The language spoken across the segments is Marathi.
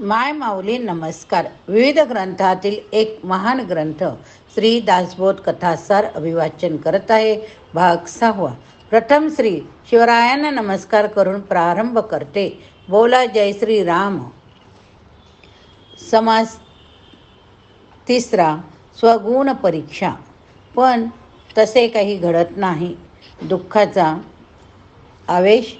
माय माऊली नमस्कार. विविध ग्रंथातील एक महान ग्रंथ श्री दासबोध कथासार अभिवाचन करत आहे. भाग सहावा. प्रथम श्री शिवरायांना नमस्कार करून प्रारंभ करते. बोला जय श्री राम. समास तिसरा. स्वगुण परीक्षा. पण तसे काही घडत नाही. दुःखाचा आवेश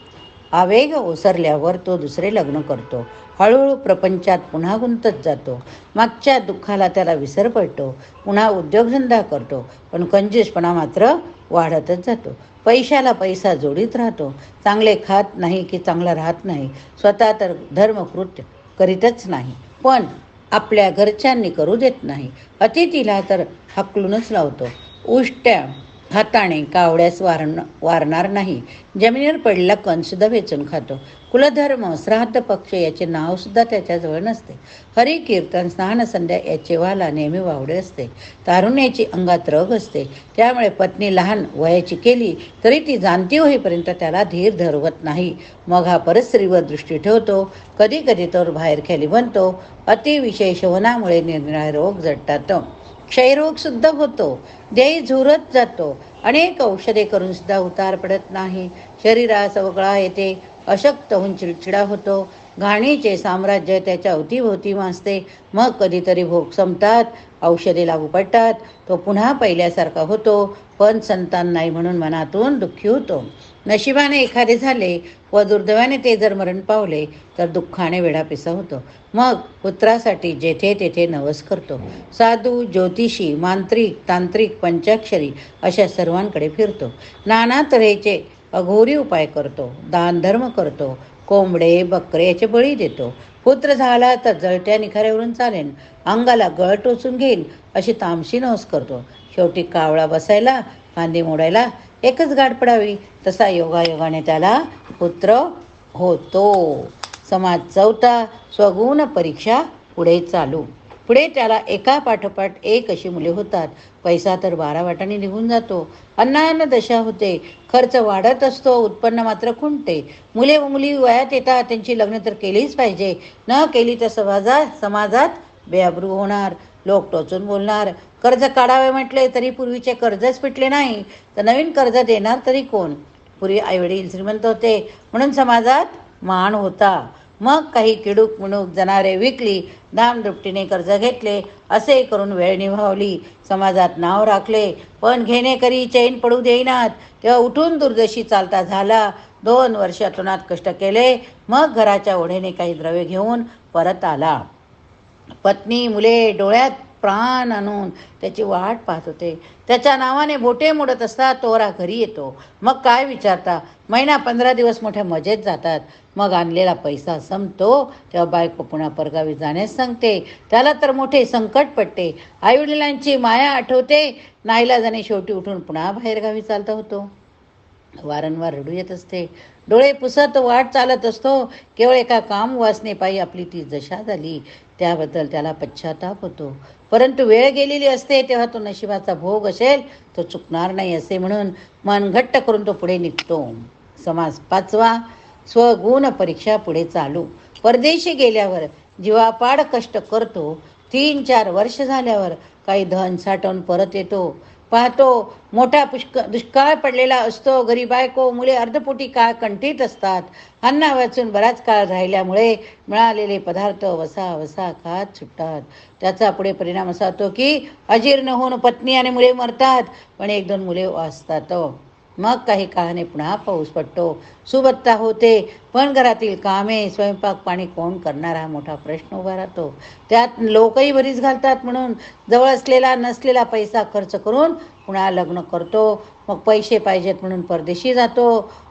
आवेग ओसरल्यावर तो दुसरे लग्न करतो. हळूहळू प्रपंचात पुन्हा गुंतत जातो. मागच्या दुःखाला त्याला विसर पडतो. पुन्हा उद्योगधंदा करतो. पण कंजूसपणा मात्र वाढतच जातो. पैशाला पैसा जोडीत राहतो. चांगले खात नाही की चांगला राहत नाही. स्वतः तर धर्मकृत्य करीतच नाही. पण आपल्या घरच्यांनी करू देत नाही. अतिथीला तर हकलूनच लावतो. उष्ट्या हाताने कावड्यास वारण वारणार नाही. जमिनीवर पडलेला कणसुद्धा वेचून खातो. कुलधर्म श्राद्ध पक्ष याचे नावसुद्धा त्याच्याजवळ नसते. हरी कीर्तन स्नान संध्या याचे वाला नेहमी वावडे असते. तारुण्याची अंगात रग असते. त्यामुळे पत्नी लहान वयाची केली तरी ती जाणती होईपर्यंत त्याला धीर धरवत नाही. मग हा परस्त्रीवर दृष्टी ठेवतो. कधी कधी तो बाहेर खाली बनतो अतिविशेष होण्यामुळे निरनिराळे रोग जडतात क्षयरोग सुद्धा होतो. देह झुरत जातो. अनेक औषधे करून सुद्धा उतार पडत नाही. शरीरास वगळा येते. अशक्त होऊन चिडचिडा होतो. घाणीचे साम्राज्य त्याच्या अवतीभोवती मासते मग कधीतरी भोग संपतात. औषधे लागू पडतात. तो पुन्हा पहिल्यासारखा होतो. पण संतान नाही म्हणून मनातून दुःखी होतो. नशिबाने एखादे झाले व दुर्दैवाने ते जर मरण पावले तर दुःखाने वेढापिसा होतो. मग पुत्रासाठी जेथे तेथे नवस करतो. साधू ज्योतिषी मांत्रिक तांत्रिक पंचाक्षरी अशा सर्वांकडे फिरतो. नाना तऱ्हेचे अघोरी उपाय करतो. दानधर्म करतो. कोंबडे बकरे याचे बळी देतो. पुत्र झाला तर जळत्या निखाऱ्यावरून चालेन. अंगाला गळ टोचून घेईन अशी तामशी नवस करतो. शेवटी कावळा बसायला फांदी मोडायला एकच गाठ पडावी तसा योगायोगाने त्याला पुत्र होतो. समाज चौथा स्वगुण परीक्षा पुढे चालू. पुढे त्याला एका पाठोपाठ एक अशी मुले होतात. पैसा तर बारा वाटाने निघून जातो. अन्नान्न दशा होते. खर्च वाढत असतो. उत्पन्न मात्र खुंटते. मुले व मुली वयात येतात. त्यांची लग्न तर केलीच पाहिजे. न केली तर समाजात समाजात बेअब्रू होणार. लोक टोचून बोलणार कर्ज काढावे म्हटले तरी पूर्वीचे कर्जच पिटले नाही तर नवीन कर्ज देणार तरी कोण? पूर्वी आईवडील श्रीमंत होते म्हणून समाजात मान होता. मग काही किडूक मिणूक जनारे विकली दामदुपटीने कर्ज घेतले असे करून वेळ निभावली. समाजात नाव राखले पण घेणेकरी चैन पडू देईनात. तेव्हा उठून दुर्दशी चालता झाला. दोन वर्ष अतोनात कष्ट केले मग घराच्या ओढेने काही द्रव्य घेऊन परत आला. पत्नी मुले डोळ्यात प्राण आणून त्याची वाट पाहत होते. त्याच्या नावाने बोटे मोडत असतात तोरा घरी येतो. मग काय विचारता? महिना पंधरा दिवस मोठ्या मजेत जातात. मग आणलेला पैसा संपतो. तेव्हा बायको पुन्हा परगावी जाण्यास सांगते. त्याला तर मोठे संकट पडते. आईवडिलांची माया आठवते. नाईलाजाने शेवटी उठून पुन्हा बाहेरगावी चालता होतो. वारंवार रडू येत असते. डोळे पुसत वाट चालत असतो. केवळ एका काम वासनेपायी आपली ती जशा झाली. त्याबद्दल त्याला पश्चाताप होतो. परंतु वेळ गेलेली असते तेव्हा तो नशिबाचा भोग असेल तो चुकणार नाही असे म्हणून मन घट्ट करून तो पुढे निघतो. समाज पाचवा स्वगुण परीक्षा पुढे चालू. परदेशी गेल्यावर जीवापाड कष्ट करतो. तीन चार वर्ष झाल्यावर काही धन साठवून परत येतो. पाहतो मोठा पुष्क दुष्काळ पडलेला असतो गरीब बायको मुले अर्धपोटी काळ कंठीत असतात? अन्न वाचून बराच काळ राहिल्यामुळे मिळालेले पदार्थ वसा वसा खात सुटतात. त्याचा पुढे परिणाम असा होतो की अजीर्ण होऊन पत्नी आणि मुले मरतात पण एक दोन मुले वाचतात. मग काही काळाने पुन्हा पाऊस पडतो. सुबत्ता होते पण घरातील कामे स्वयंपाक पाणी कोण करणार हा मोठा प्रश्न उभा राहतो. त्यात लोकही बरीच घालतात म्हणून जवळ असलेला नसलेला पैसा खर्च करून पुन्हा लग्न करतो. मग पैसे पाहिजेत म्हणून परदेशी जातो.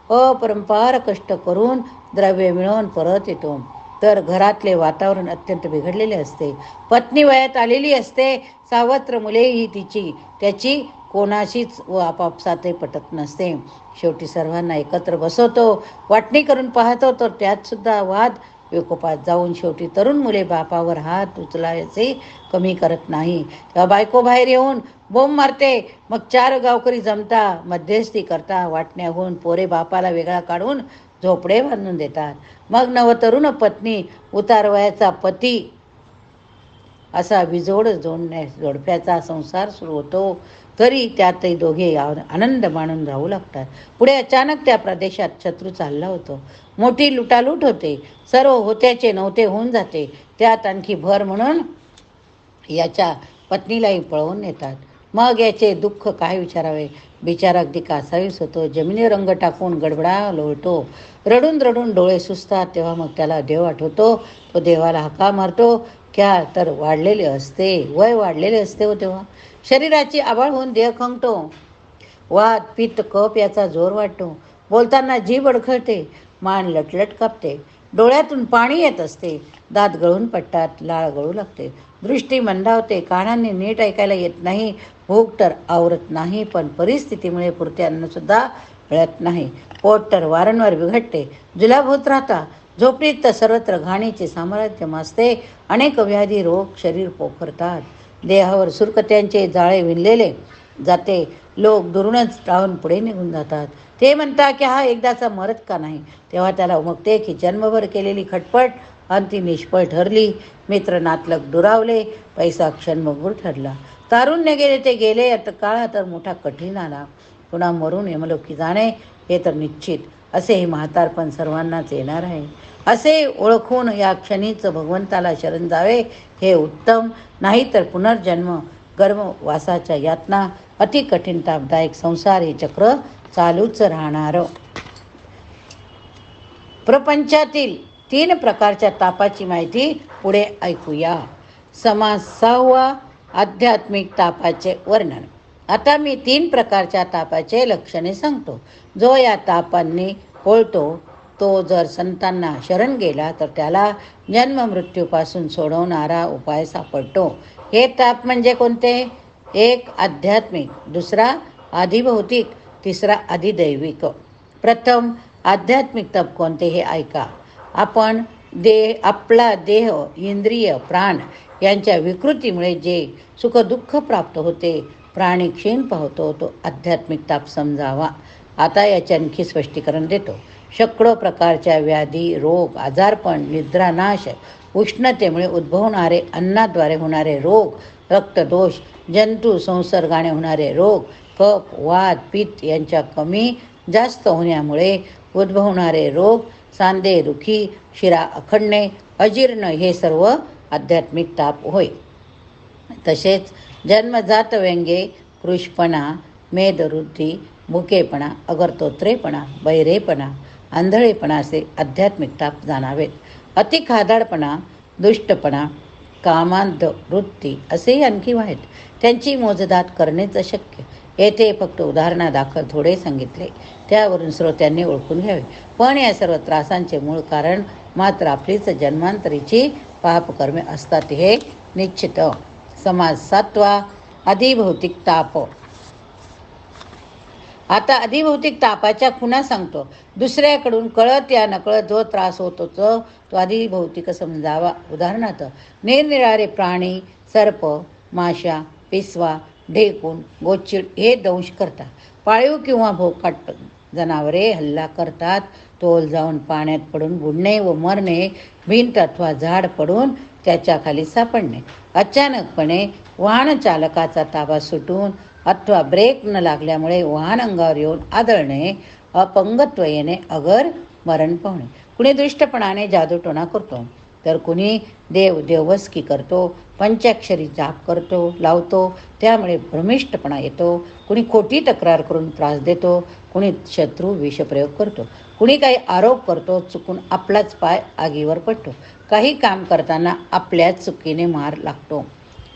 अपरंपार कष्ट करून द्रव्य मिळवून परत येतो. तर घरातले वातावरण अत्यंत बिघडलेले असते. पत्नी वयात आलेली असते. सावत्र मुलेही तिची त्याची कोणाशीच व आपापसातही पटत नसते. शेवटी सर्वांना एकत्र बसवतो. वाटणी करून पाहतो तर त्यात सुद्धा वाद विकोपात जाऊन शेवटी तरुण मुले बापावर हात उचलायचे कमी करत नाही. तेव्हा बायको बाहेर येऊन बोंब मारते मग चार गावकरी जमता मध्यस्थी करता वाटण्याहून पोरे बापाला वेगळा काढून झोपडे बांधून देतात. मग नवतरुण पत्नी उतारवयाचा पती असा विजोड जोडण्या जोडप्याचा संसार सुरू होतो. तरी त्यातही दोघे आनंद मानून राहू लागतात. पुढे अचानक त्या प्रदेशात शत्रू चालला होतो. मोठी लुटालूट होते. सर्व होत्याचे नव्हते होऊन जाते. त्यात आणखी भर म्हणून याच्या पत्नीलाही पळवून नेतात. मग याचे दुःख काय विचारावे? बिचारा अगदी कासावीस होतो. जमिनी रंग टाकून गडबडा लोळतो. रडून रडून डोळे सुचतात तेव्हा मग त्याला देव आठवतो. तो देवाला हाका मारतो. क्या तर वाढलेले असते. वय वाढलेले असते हो तेव्हा. शरीराची आबाळ होऊन देह खंगतो. वात पित्त कप याचा जोर वाटतो बोलताना जीभ अडखळते. मान लटलट कापते. डोळ्यातून पाणी येत असते. दात गळून पडतात. लाळ गळू लागते. दृष्टी मंदावते. कानांनी नीट ऐकायला येत नाही. भूक तर आवरत नाही. पण परिस्थितीमुळे पुरते अन्नसुद्धा मिळत नाही. पोट तर वारंवार बिघडते. जुलाब होत राहता. झोपडीत तर सर्वत्र घाणीचे साम्राज्य मासते. अनेक व्याधी रोग शरीर पोखरतात. देहावर सुरकत्यांचे जाळे विणलेले जाते. लोक दुरूनच राहून पुढे निघून जातात. ते म्हणतात की हा एकदाचा मरत का नाही? तेव्हा त्याला उमगते की जन्मभर केलेली खटपट अंती निष्फळ ठरली. मित्र नातलग दुरावले. पैसा क्षणमगूर ठरला. तारुण्य गेले ते गेले. आता काळा तर मोठा कठीण आला. पुन्हा मरून यमलोकी जाणे हे तर निश्चित. असे हे म्हातारपण सर्वांनाच येणार आहे. असे ओळखून या क्षणीच भगवंताला शरण जावे हे उत्तम. नाही तर पुनर्जन्म गर्भवासाच्या यातना अति कठीण तापदायक संसार हे चक्र चालूच राहणार. प्रपंचातील तीन प्रकारच्या तापाची माहिती पुढे ऐकूया. समासावा आध्यात्मिक तापाचे वर्णन. आता मी तीन प्रकारच्या तापाचे लक्षणे सांगतो. जो या तापांनी कोळतो तो जर संतांना शरण गेला तर त्याला जन्म मृत्यूपासून सोडवणारा उपाय सापडतो. हे ताप म्हणजे कोणते? एक आध्यात्मिक दुसरा आधिभौतिक तिसरा आधिदैविक प्रथम आध्यात्मिक तप कोणते हे ऐका. आपण दे आपला देह इंद्रिय प्राण यांच्या विकृतीमुळे जे सुखदुःख प्राप्त होते प्राणी क्षीण पाहतो तो आध्यात्मिक ताप समजावा. आता याचे आणखी स्पष्टीकरण देतो. शेकडो प्रकारच्या व्याधी रोग आजारपण निद्रानाश उष्णतेमुळे उद्भवणारे अन्नाद्वारे होणारे रोग रक्तदोष जंतू संसर्गाने होणारे रोग कफ वात पित्त यांच्या कमी जास्त होण्यामुळे उद्भवणारे रोग सांधे दुखी शिरा अखंडणे अजीर्ण हे सर्व आध्यात्मिक ताप होय. तसेच जन्मजात व्यंगे कृषपणा मेदवृत्ती मुकेपणा अगरतोत्रेपणा बैरेपणा आंधळेपणा असे आध्यात्मिक ताप जाणावेत. अतिखादाडपणा दुष्टपणा कामांत वृत्ती असेही आणखी आहेत. त्यांची मोजदात करणेच अशक्य. येथे फक्त उदाहरणादाखल थोडे सांगितले. त्यावरून श्रोत्यांनी ओळखून घ्यावे. पण या सर्व त्रासांचे मूळ कारण मात्र आपलीच जन्मांतरीची पापकर्मे असतात हे निश्चित. समाज सातवा अधिभौतिक ताप. आता अधिभौतिक तापाच्या खुणा सांगतो. दुसऱ्याकडून कळत या नकळत जो त्रास होतो तो तो अधिभौतिक समजावा. उदाहरणार्थ निरनिराळे प्राणी सर्प माशा पिसवा ढेकून गोचिड हे दंश करतात. पाळीव किंवा भोकाट जनावरे हल्ला करतात. तोल जाऊन पाण्यात पडून बुडणे व मरणे भिंत अथवा झाड पडून त्याच्याखाली सापडणे. अचानकपणे वाहन चालकाचा ताबा सुटून अथवा ब्रेक न लागल्यामुळे वाहन अंगावर येऊन आदळणे अपंगत्व येणे अगर मरण पावणे. कुणी दुष्टपणाने जादूटोणा करतो. तर कुणी देव देवस्की करतो पंचाक्षरी जाप करतो लावतो त्यामुळे भ्रमिष्टपणा येतो. कुणी खोटी तक्रार करून त्रास देतो कुणी शत्रू विषप्रयोग करतो. कुणी काही आरोप करतो चुकून आपलाच पाय आगीवर पडतो. काही काम करताना आपल्याच चुकीने मार लागतो.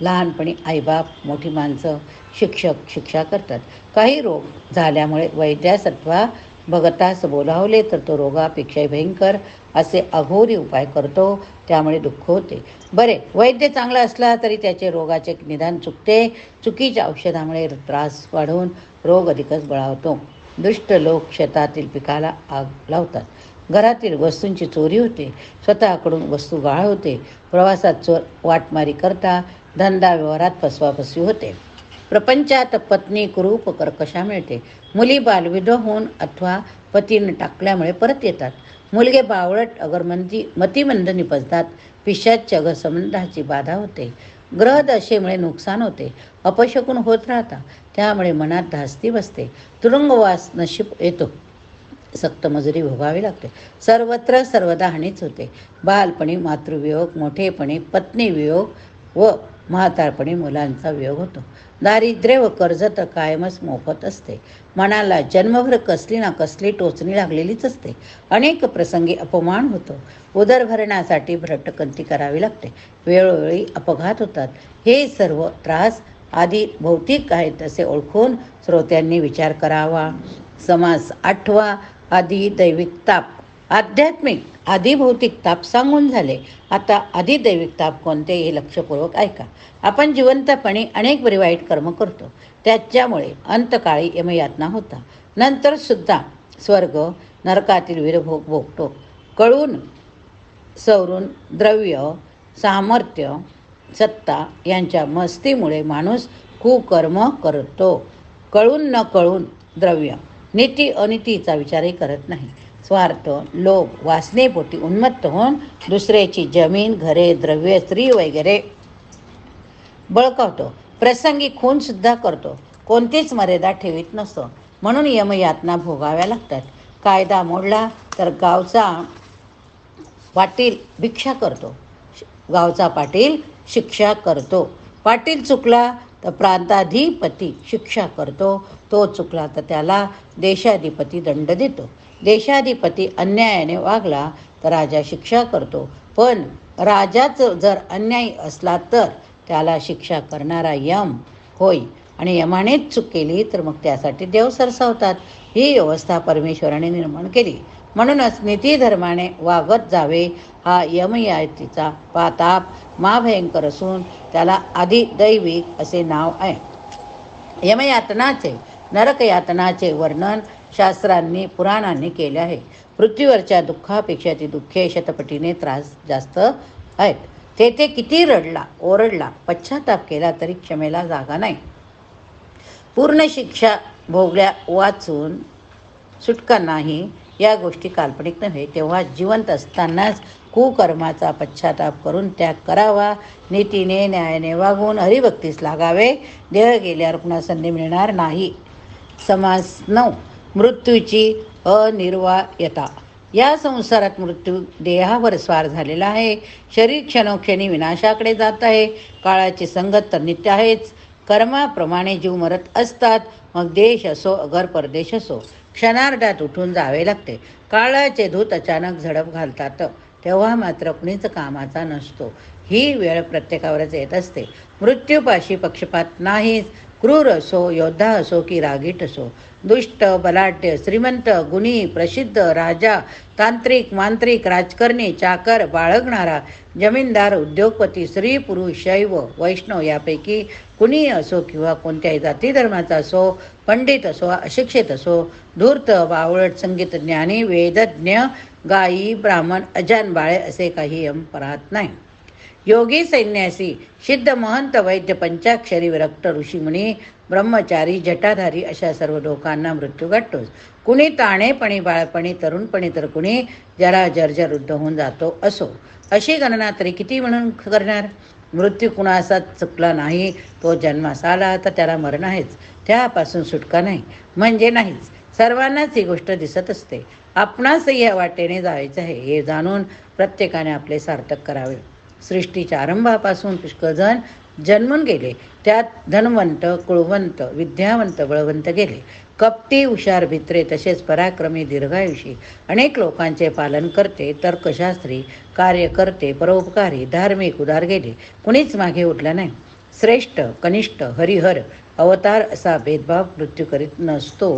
लहानपणी आईबाप मोठी माणसं शिक्षक शिक्षा करतात. काही रोग झाल्यामुळे वैद्यासत्वा भगतास बोलावले तर तो रोगापेक्षाही भयंकर असे अघोरी उपाय करतो त्यामुळे दुःख होते. बरे वैद्य चांगला असला तरी त्याचे रोगाचे निदान चुकते. चुकीच्या औषधामुळे त्रास वाढून रोग अधिकच बळावतो. दुष्ट लोक शेतातील पिकाला आग लावतात. घरातील वस्तूंची चोरी होते. स्वतःकडून वस्तू गाळ होते. प्रवासात चोर वाटमारी करता धंदा व्यवहारात फसवाफसवी होते. प्रपंचात पत्नी कुरूप कर्कशा मिळते? मुली बालविधो होऊन अथवा पतीने टाकल्यामुळे परत येतात. मुलगे बावळट अगरमंदी मतिमंद निपजतात पिशाच संबंधाची बाधा होते. ग्रहदशेमुळे नुकसान होते. अपशकून होत राहता. त्यामुळे मनात धास्ती बसते. तुरुंगवास नशीब येतो. सक्त मजुरी भोगावी लागते. सर्वत्र सर्वदा हानीच होते. बालपणी मातृवियोग मोठेपणी पत्नीवियोग व म्हातारपणी मुलांचा वियोग होतो. दारिद्र्य व कर्ज तर कायमच मोफत असते. मनाला जन्मभर कसली ना कसली टोचणी लागलेलीच असते. अनेक प्रसंगी अपमान होतो. उदर भरण्यासाठी भ्रटकंती करावी लागते. वेळोवेळी अपघात होतात. हे सर्व त्रास आधी भौतिक आहेत असे ओळखून श्रोत्यांनी विचार करावा. समास आठवा. आधी दैविक ताप आध्यात्मिक आधीभौतिक ताप सांगून झाले. आता आधी दैविक ताप कोणते हे लक्षपूर्वक ऐका. आपण जिवंतपणे अनेक बरी वाईट कर्म करतो. त्याच्यामुळे अंतकाळी यमयातना होता. नंतर सुद्धा स्वर्ग नरकातील वीरभोग भोगतो कळून सवरून द्रव्य सामर्थ्य सत्ता यांच्या मस्तीमुळे माणूस कुकर्म करतो. कळून न कळून द्रव्य नीती अनितीचा विचारही करत नाही. स्वार्थ लोभ वासनेपोटी उन्मत्त होऊन दुसऱ्याची जमीन घरे द्रव्य स्त्री वगैरे. बळकावतो. प्रसंगी खूनसुद्धा करतो. कोणतीच मर्यादा ठेवीत नसतो. म्हणून यमयातना भोगाव्या लागतात. कायदा मोडला तर गावचा पाटील भिक्षा करतो. गावचा पाटील शिक्षा करतो. पाटील चुकला तर प्रांताधिपती शिक्षा करतो. तो चुकला तर त्याला देशाधिपती दंड देतो. देशाधिपती अन्यायाने वागला तर राजा शिक्षा करतो. पण राजाच जर अन्यायी असला तर त्याला शिक्षा करणारा यम होय. आणि यमानेच चूक केली तर मग त्यासाठी देव सरसावतात. ही व्यवस्था परमेश्वराने निर्माण केली. म्हणूनच नीतीधर्माने वागत जावे हा यमयातीचा पाताप महाभयंकर असून त्याला आधी दैविक असे नाव आहे. यमयातनाचे नरकयातनाचे वर्णन शास्त्रांनी पुराणांनी केले आहे. पृथ्वीवरच्या दुःखापेक्षा ती दुःखे शतपटीने त्रास जास्त आहेत. तेथे किती रडला ओरडला पश्चाताप केला तरी क्षमेला जागा नाही. पूर्ण शिक्षा भोगल्या वाचून सुटका नाही या गोष्टी काल्पनिक नव्हे. तेव्हा जिवंत असतानाच कुकर्माचा पश्चाताप करून त्याग करावा. नीतीने न्यायाने वागून हरिभक्तीस लागावे. देह गेल्यावर पुन्हा संधी मिळणार नाही. समास नऊ. मृत्यूची अनिर्वायता. या संसारात मृत्यू देहावर स्वार झालेला आहे. शरीर क्षणोक्षणी विनाशाकडे जात आहे. काळाची संगत तर नित्य आहेच. कर्माप्रमाणे जीव मरत असतात. मग देश असो अगर परदेश असो क्षणार्धात उठून जावे लागते. काळाचे धूत अचानक झडप घालतात. तेव्हा मात्र कुणीच कामाचा नसतो. ही वेळ प्रत्येकावरच येत असते. मृत्यूपाशी पक्षपात नाहीच. क्रूर असो योद्धा असो की रागीट असो दुष्ट बलाढ्य श्रीमंत गुणी प्रसिद्ध राजा तांत्रिक मांत्रिक राजकारणी चाकर बाळगणारा जमीनदार उद्योगपती स्त्री पुरुष शैव वैष्णव यापैकी कुणी असो किंवा कोणत्याही जाती धर्माचा असो पंडित असो अशिक्षित असो धूर्त बावळट संगीत ज्ञानी वेदज्ञ गायी ब्राह्मण अजान बाळे असे काही यम परात नाही. योगी सैन्यासी सिद्ध महंत वैद्य पंचाक्षरी विरक्त ऋषीमुनी ब्रह्मचारी जटाधारी अशा सर्व लोकांना मृत्यू गाठतोच कुणी ताणेपणी बाळपणी तरुणपणी तर कुणी जरा जर्जरुद्ध होऊन जातो असो. अशी गणना तरी किती म्हणून करणार? मृत्यू कुणाचा चुकला नाही तो जन्मास आला तर त्याला मरण आहेच. त्यापासून सुटका नाही म्हणजे नाहीच. सर्वांनाच ही गोष्ट दिसत असते. आपणासही या वाटेने जायचं आहे हे जाणून प्रत्येकाने आपले सार्थक करावे. सृष्टीच्या आरंभापासून पुष्कळजण जन्मून गेले. त्यात धनवंत कुळवंत विद्यावंत बळवंत गेले. कपटी हुशार भित्रे तसेच पराक्रमी दीर्घायुषी अनेक लोकांचे पालन करते तर्कशास्त्री कार्यकर्ते परोपकारी धार्मिक उदार गेले. कुणीच मागे उठला नाही. श्रेष्ठ कनिष्ठ हरिहर अवतार असा भेदभाव मृत्यू करीत नसतो.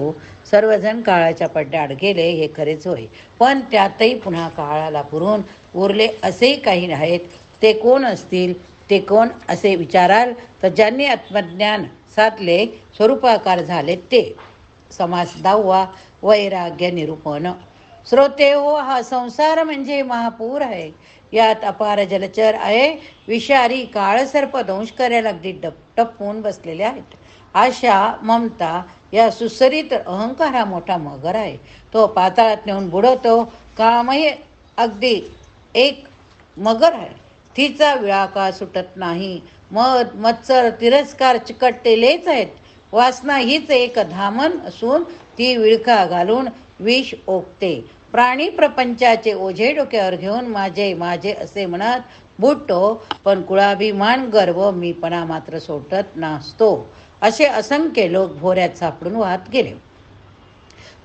सर्वजण काळाच्या पडद्याआड गेले हे खरेच होय. पण त्यातही पुन्हा काळाला पुरून उरले असेही काही आहेत ते कोण असतील ते कोण असे विचाराल? तर ज्यांनी आत्मज्ञान साधले स्वरूपाकार झाले ते समास दहावा वैराग्य निरूपण. श्रोते हो हा संसार म्हणजे महापूर आहे. यात अपार जलचर आहे. विषारी काळसर्प दंश करायला अगदी डप टप्पून बसलेले आहेत. आशा ममता या सुसरीत अहंकार हा मोठा मगर आहे. तो पाताळात नेऊन बुडवतो. कामही अगदी एक मगर आहे. तिचा विळाका सुटत नाही. मध मत्सर तिरस्कार चिकटलेलेच आहेत. वासना हीच एक धामन असून ती विळखा घालून विष ओकते. प्राणी प्रपंचाचे ओझे डोक्यावर घेऊन माझे माझे असे म्हणत बुटतो पण कुळाभिमान गर्व मीपणा मात्र सोडत नसतो. असे असंख्य लोक भोऱ्यात सापडून वाहत गेले.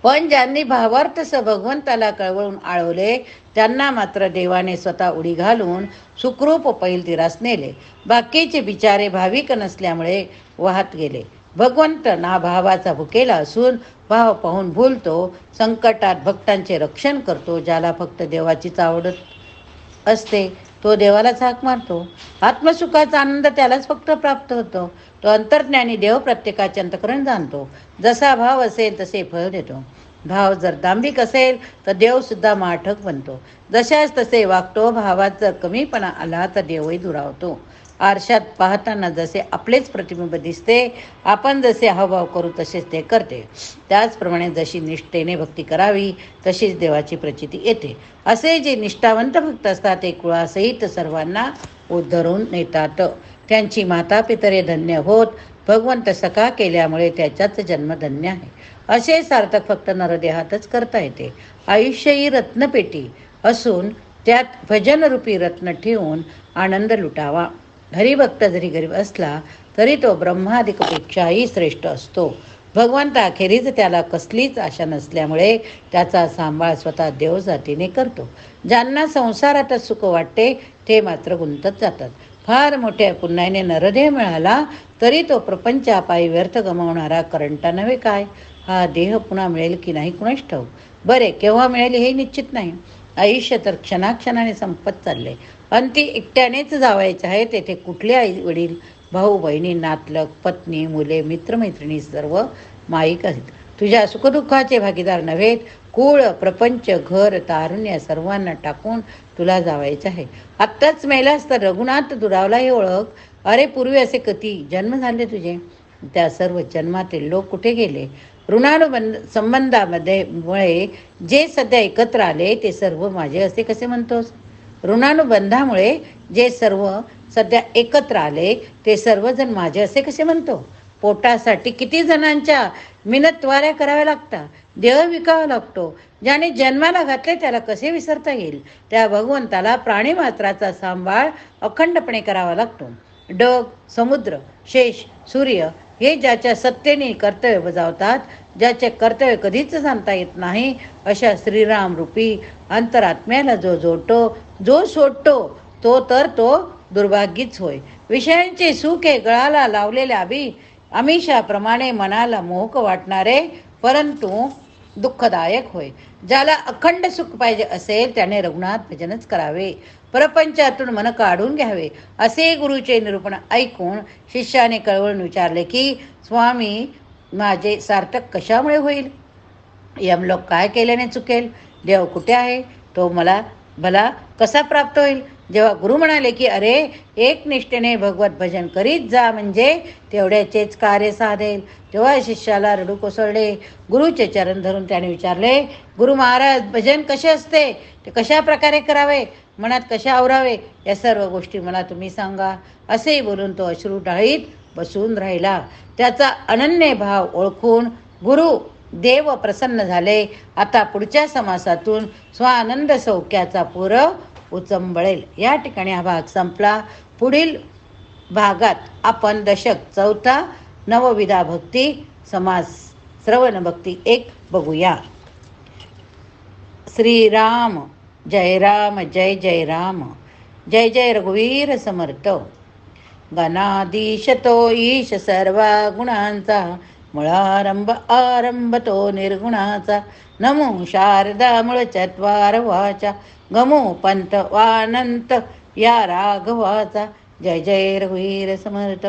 पण ज्यांनी भावार्थ भगवंताला कळवळून आळवले त्यांना मात्र देवाने स्वतः उडी घालून सुखरूप पैल तिरास नेले. बाकीचे बिचारे भाविक नसल्यामुळे वाहत गेले. भगवंत ना भावाचा भुकेला असून भाव पाहून भूलतो संकटात भक्तांचे रक्षण करतो ज्याला फक्त देवाचीच आवडत असते. तो देवालाच हाक मारतो. आत्मसुखाचा आनंद त्यालाच फक्त प्राप्त होतो. तो अंतर्ज्ञानी देव प्रत्येकाचे अंतकरण जाणतो. जसा भाव असेल तसे फळ देतो. भाव जर दांभिक असेल तर देवसुद्धा माठक बनतो. जशाच तसे वागतो भावात जर कमीपणा आला तर देवही दुरावतो. आरशात पाहताना जसे आपलेच प्रतिबिंब दिसते आपण जसे हावभाव करू तसेच ते करते. त्याचप्रमाणे जशी निष्ठेने भक्ती करावी तशीच देवाची प्रचिती येते. असे जे निष्ठावंत भक्त असतात ते कुळासहित सर्वांना उद्धरून नेतात. त्यांची माता पितरे धन्य होत भगवंत सखा केल्यामुळे त्याच्याच जन्म धन्य आहे. असे सार्थक फक्त नरदेहातच करता येते. आयुष्य ही रत्नपेटी असून त्यात भजनरूपी रत्न ठेवून आनंद लुटावा. हरिभक्त जरी गरीब असला तरी तो ब्रह्मादिकपेक्षाही श्रेष्ठ असतो. भगवंत अखेरीच त्याला कसलीच आशा नसल्यामुळे त्याचा सांभाळ स्वतः देवजातीने करतो. ज्यांना संसारातच सुख वाटते ते मात्र गुंतत जातात. फार मोठ्या पुन्हाने नरदेह मिळाला तरी तो प्रपंचापायी व्यर्थ गमावणारा करंटा नव्हे काय? हा देह पुन्हा मिळेल की नाही कुणाच ठाऊ बरे केव्हा मिळेल हे निश्चित नाही. आयुष्य तर क्षणाक्षणाने संपत चालले. आणि ती एकट्यानेच जावायचं आहे. तेथे कुठले आई वडील भाऊ बहिणी नातलक पत्नी मुले मित्रमैत्रिणी सर्व माईक आहेत. तुझ्या सुखदुःखाचे भागीदार नव्हेत कुळ प्रपंच घर तारुण्य सर्वांना टाकून तुला जावायचं आहे. आत्ताच मेलास तर रघुनाथ दुरावला हे ओळख. अरे पूर्वी असे कधी जन्म झाले तुझे? त्या सर्व जन्मातील लोक कुठे गेले? ऋणानुबंध संबंधामध्ये मुळे जे सध्या एकत्र आले ते सर्व माझे असे कसे म्हणतोस? ऋणानुबंधामुळे जे सर्व सध्या एकत्र आले ते सर्वजण माझे असे कसे म्हणतो? पोटासाठी किती जणांच्या मिनतवाऱ्या कराव्या लागतात देह विकावा लागतो ज्याने जन्माला घातले त्याला कसे विसरता येईल? त्या भगवंताला प्राणीमात्राचा सांभाळ अखंडपणे करावा लागतो. डग समुद्र शेष सूर्य हे ज्याच्या सत्तेने कर्तव्य बजावतात ज्याचे कर्तव्य कधीच सांगता येत नाही अशा श्रीराम रूपी अंतरात्म्याला जो जोडतो जो सोडतो तो तर तो दुर्भाग्यच होय. विषयांचे सुखे गळाला लावलेल्या अभि अमिषाप्रमाणे मनाला मोहक वाटणारे परंतु दुःखदायक होय. ज्याला अखंड सुख पाहिजे असेल त्याने रघुनाथ भजनच करावे. प्रपंचातून मन काढून घ्यावे. असे गुरुचे निरूपण ऐकून शिष्याने कळवळून विचारले की स्वामी माझे सार्थक कशामुळे होईल? यमलोक काय केल्याने चुकेल? देव कुठे आहे? तो मला भला कसा प्राप्त होईल? जेव्हा गुरु म्हणाले की अरे एक निष्ठेने भगवत भजन करीत जा म्हणजे तेवढ्याचेच कार्य साधेल. तेव्हा शिष्याला रडू कोसळले. गुरुचे चरण धरून त्याने विचारले गुरु महाराज भजन कसे असते? ते कशा प्रकारे करावे? मनात कशा आवरावे? या सर्व गोष्टी मला तुम्ही सांगा. असेही बोलून तो अश्रू डाळीत बसून राहिला. त्याचा अनन्य भाव ओळखून गुरु देव प्रसन्न झाले. आता पुढच्या समासातून स्वानंद सौख्याचा पुरव उचंबळेल. या ठिकाणी हा भाग संपला. पुढील भागात आपण दशक चौथा नवविधा भक्ती समास श्रवण भक्ती एक बघूया. श्रीराम जय राम जय जय राम. जय जय रघुवीर समर्थ. गणाधीश तो ईश सर्व गुणांचा मुळारंभ आरंभ तो निर्गुणाचा. नमो शारदा मुळ चत्वार वाचा. गमो पंत वानंत या राघवाचा. जय जय रघुवीर समर्थ.